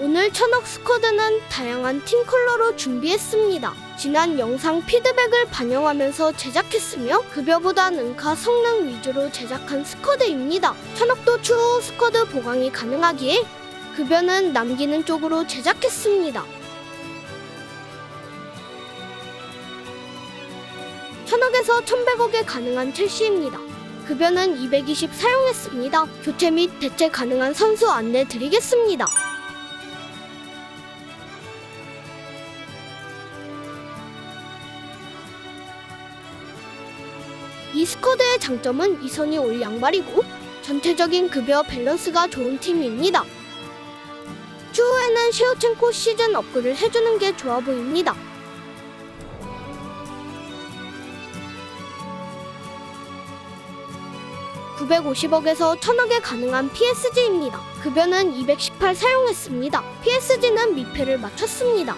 오늘 천억 스쿼드는 다양한 팀 컬러로 준비했습니다. 지난 영상 피드백을 반영하면서 제작했으며 급여보다 은카 성능 위주로 제작한 스쿼드입니다. 천억도 추후 스쿼드 보강이 가능하기에 급여는 남기는 쪽으로 제작했습니다. 천억에서 1100억에 가능한 첼시입니다. 급여는 220 사용했습니다. 교체 및 대체 가능한 선수 안내 드리겠습니다. 이 스쿼드의 장점은 이선이 올 양발이고 전체적인 급여 밸런스가 좋은 팀입니다. 추후에는 셰우첸코 시즌 업글을 해주는 게 좋아 보입니다. (950억에서 1000억에) 가능한 PSG입니다. 급여는 (218) 사용했습니다. PSG는 미패를 맞췄습니다.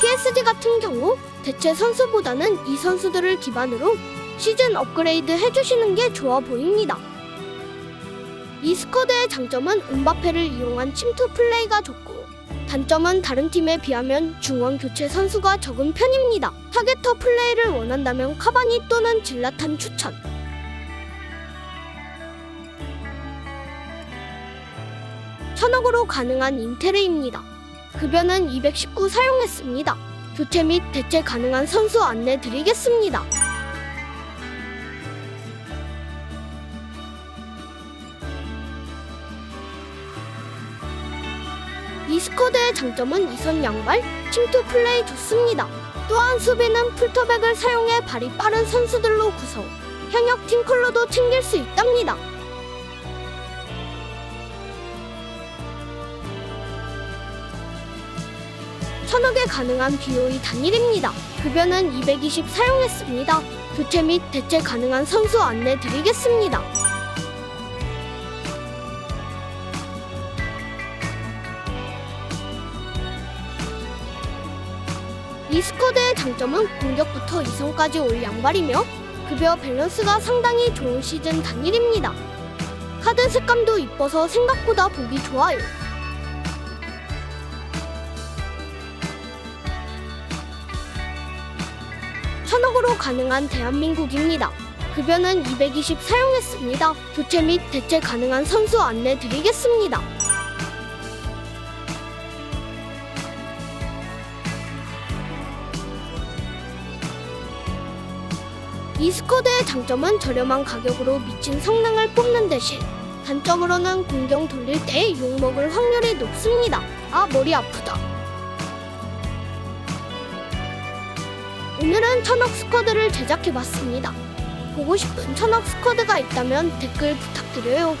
PSG 같은 경우 대체 선수보다는 이 선수들을 기반으로 시즌 업그레이드 해주시는 게 좋아 보입니다. 이 스쿼드의 장점은 음바페를 이용한 침투 플레이가 좋고 단점은 다른 팀에 비하면 중원 교체 선수가 적은 편입니다. 타겟터 플레이를 원한다면 카바니 또는 질라탄 추천. 천억으로 가능한 인테르입니다. 급여는 219 사용했습니다. 교체 및 대체 가능한 선수 안내 드리겠습니다. 이 스쿼드의 장점은 이선 양발, 침투 플레이 좋습니다. 또한 수비는 풀터백을 사용해 발이 빠른 선수들로 구성, 현역 팀 컬러도 챙길 수 있답니다. 천억에 가능한 BOE 단일입니다. 급여는 220 사용했습니다. 교체 및 대체 가능한 선수 안내 드리겠습니다. 이 스쿼드의 장점은 공격부터 이성까지 올 양발이며 급여 밸런스가 상당히 좋은 시즌 단일입니다. 카드 색감도 이뻐서 생각보다 보기 좋아요. 천억으로 가능한 대한민국입니다. 급여는 220 사용했습니다. 교체 및 대체 가능한 선수 안내 드리겠습니다. 이 스쿼드의 장점은 저렴한 가격으로 미친 성능을 뽑는 대신 단점으로는 공경 돌릴 때 욕먹을 확률이 높습니다. 아 머리 아프다. 오늘은 천억 스쿼드를 제작해봤습니다. 보고 싶은 천억 스쿼드가 있다면 댓글 부탁드려요.